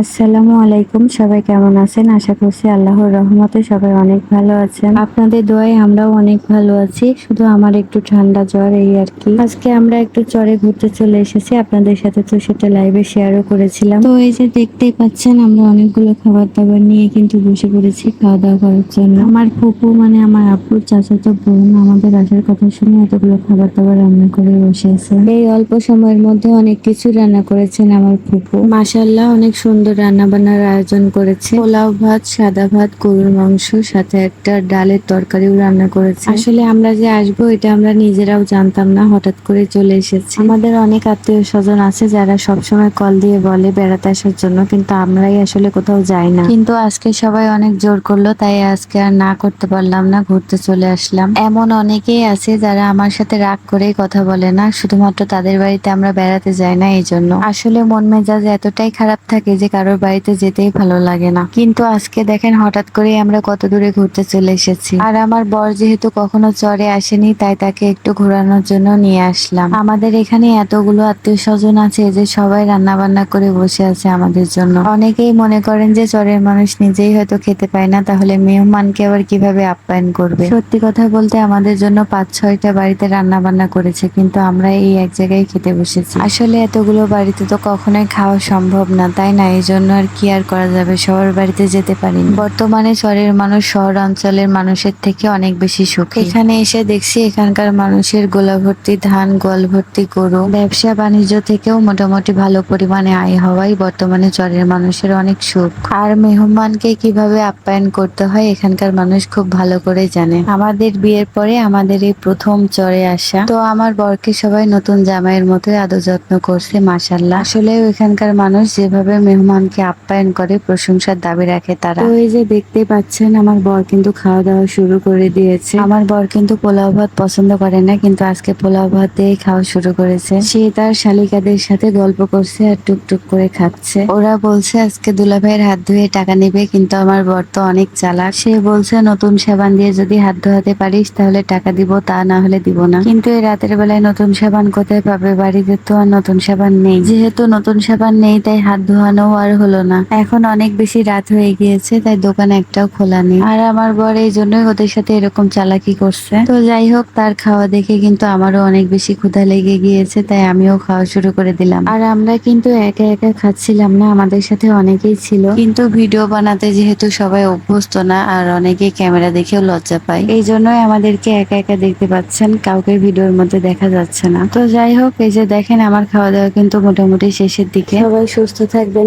আসসালামু আলাইকুম, সবাই কেমন আছেন? আশা করছি আল্লাহর রহমতে সবাই অনেক ভালো আছেন। আপনাদের দোয়ায় আমরাও অনেক ভালো আছি। শুধু আমার একটু ঠান্ডা জ্বর, এই আর কি। আজকে আমরা একটু চরে ঘুরতে চলে এসেছি। আপনাদের সাথে তো সেটা লাইভে শেয়ারও করেছিলাম। তো এই যে দেখতেই পাচ্ছেন, আমরা অনেকগুলো খাবার দাবার নিয়ে কিন্তু বসে পড়েছি খাওয়া দাওয়া করার জন্য। আমার ফুপু মানে আমার আপুর চাচাতো বোন, আমাদের আসার কথা শুনে এতগুলো খাবার দাবার রান্না করে বসে আছে। এই অল্প সময়ের মধ্যে অনেক কিছু রান্না করেছেন আমার ফুপু। মাসাল্লাহ অনেক সুন্দর রান্না বান্নার আয়োজন করেছে। পোলাও ভাত সাদা ভাত গরুর মাংস সাথে একটা ডালের তরকারিও রান্না করেছে। আসলে আমরা যে আসব এটা আমরা নিজেরাও জানতাম না হঠাৎ করে চলে এসেছি। আমাদের অনেক আত্মীয় স্বজন আছে যারা সবসময় কল দিয়ে বলে বেড়াতে আসার জন্য কিন্তু আমরাই আসলে কোথাও যাই না। কিন্তু আজকে সবাই অনেক জোর করল তাই আজকে আর না করতে পারলাম না ঘুরতে চলে আসলাম। এমন অনেকেই আছে যারা আমার সাথে রাগ করেই কথা বলে না শুধুমাত্র তাদের বাড়িতে আমরা বেড়াতে যাই না এই জন্য আসলে মন মেজাজ এতটাই খারাপ থাকে যে কারোর বাড়িতে যেতেই ভালো লাগে না। কিন্তু আজকে দেখেন হঠাৎ করে আমরা কত দূরে ঘুরতে চলে এসেছি। আর আমার বর যেহেতু কখনো চরে আসেনি, তাই তাকে একটু ঘোরানোর জন্য নিয়ে আসলাম। আমাদের এখানে এতগুলো আত্মীয় স্বজন আছে যে সবাই রান্না বান্না করে বসে আছে আমাদের জন্য। অনেকেই মনে করেন যে চরের মানুষ নিজেই হয়তো খেতে পায় না, তাহলে মেহমানকে আবার কীভাবে আপ্যায়ন করবে? সত্যি কথা বলতে আমাদের জন্য পাঁচ ছয়টা বাড়িতে রান্না বান্না করেছে, কিন্তু আমরা এই এক জায়গায় খেতে বসেছি। আসলে এতগুলো বাড়িতে তো কখনোই খাওয়া সম্ভব না, তাই না এই জন্য আর কি আর করা যাবে? শহর বাড়িতে যেতে পারিনি। বর্তমানে শহরের মানুষ শহর অঞ্চলের মানুষের থেকে অনেক বেশি সুখী। এখানে এসে দেখছি এখানকার মানুষের গোলা ভর্তি ধান গোয়াল ভর্তি গরু। ব্যবসা বাণিজ্য থেকেও মোটামুটি ভালো পরিমাণে আয় হওয়াই বর্তমানে চরের মানুষের অনেক সুখ। আর মেহমানকে কীভাবে আপ্যায়ন করতে হয় এখানকার মানুষ খুব ভালো করে জানে। আমাদের বিয়ের পরে আমাদের এই প্রথম চরে আসা। তো আমার বরকে সবাই নতুন জামাইয়ের মতোই আদর যত্ন করছে মাসাল্লাহ আসলে এখানকার মানুষ যেভাবে মেহমানকে আপ্যায়ন করে প্রশংসার দাবি রাখে তারা। তো এই যে দেখতে পাচ্ছেন আমার বর কিন্তু খাওয়া দাওয়া শুরু করে দিয়েছে। আমার বর কিন্তু পোলাও ভাত পছন্দ করে না কিন্তু আজকে পোলাও ভাত দিয়ে খাওয়া শুরু করেছে। সে তার শালিকাদের সাথে গল্প করছে আর টুকটুক করে খাচ্ছে। ওরা বলছে আজকে দুলাভাইয়ের হাত ধুয়ে টাকা নেবে কিন্তু আমার বর তো অনেক চালাক। সে বলছে নতুন সাবান দিয়ে যদি হাত ধোয়াতে পারিস তাহলে টাকা দিব তা না হলে দিব না। কিন্তু এই রাতের বেলায় নতুন সাবান কোথায় পাবে? বাড়িতে তো আর নতুন সাবান নেই। যেহেতু নতুন সাবান নেই তাই হাত ধোয়ানো আর হলো না। এখন অনেক বেশি রাত হয়ে গিয়েছে, তাই দোকান একটাও খোলা নেই। আর আমার বর এই জন্যই ওদের সাথে এরকম চালাকি করছে। তো যাই হোক, তার খাওয়া দেখে কিন্তু আমারও অনেক বেশি ক্ষুধা লেগে গিয়েছে, তাই আমিও খাওয়া শুরু করে দিলাম। আর আমরা কিন্তু একা একা খাচ্ছিলাম না, আমাদের সাথে অনেকেই ছিল। কিন্তু ভিডিও বানাতে যেহেতু সবাই অভ্যস্ত না, আর অনেকেই ক্যামেরা দেখেও লজ্জা পায়, এই জন্যই আমাদেরকে একা একা দেখতে পাচ্ছেন, কাউকে ভিডিওর মধ্যে দেখা যাচ্ছে না। তো যাই হোক, এই যে দেখেন, আমার খাওয়া দাওয়া কিন্তু মোটামুটি শেষের দিকে। সবাই সুস্থ থাকবেন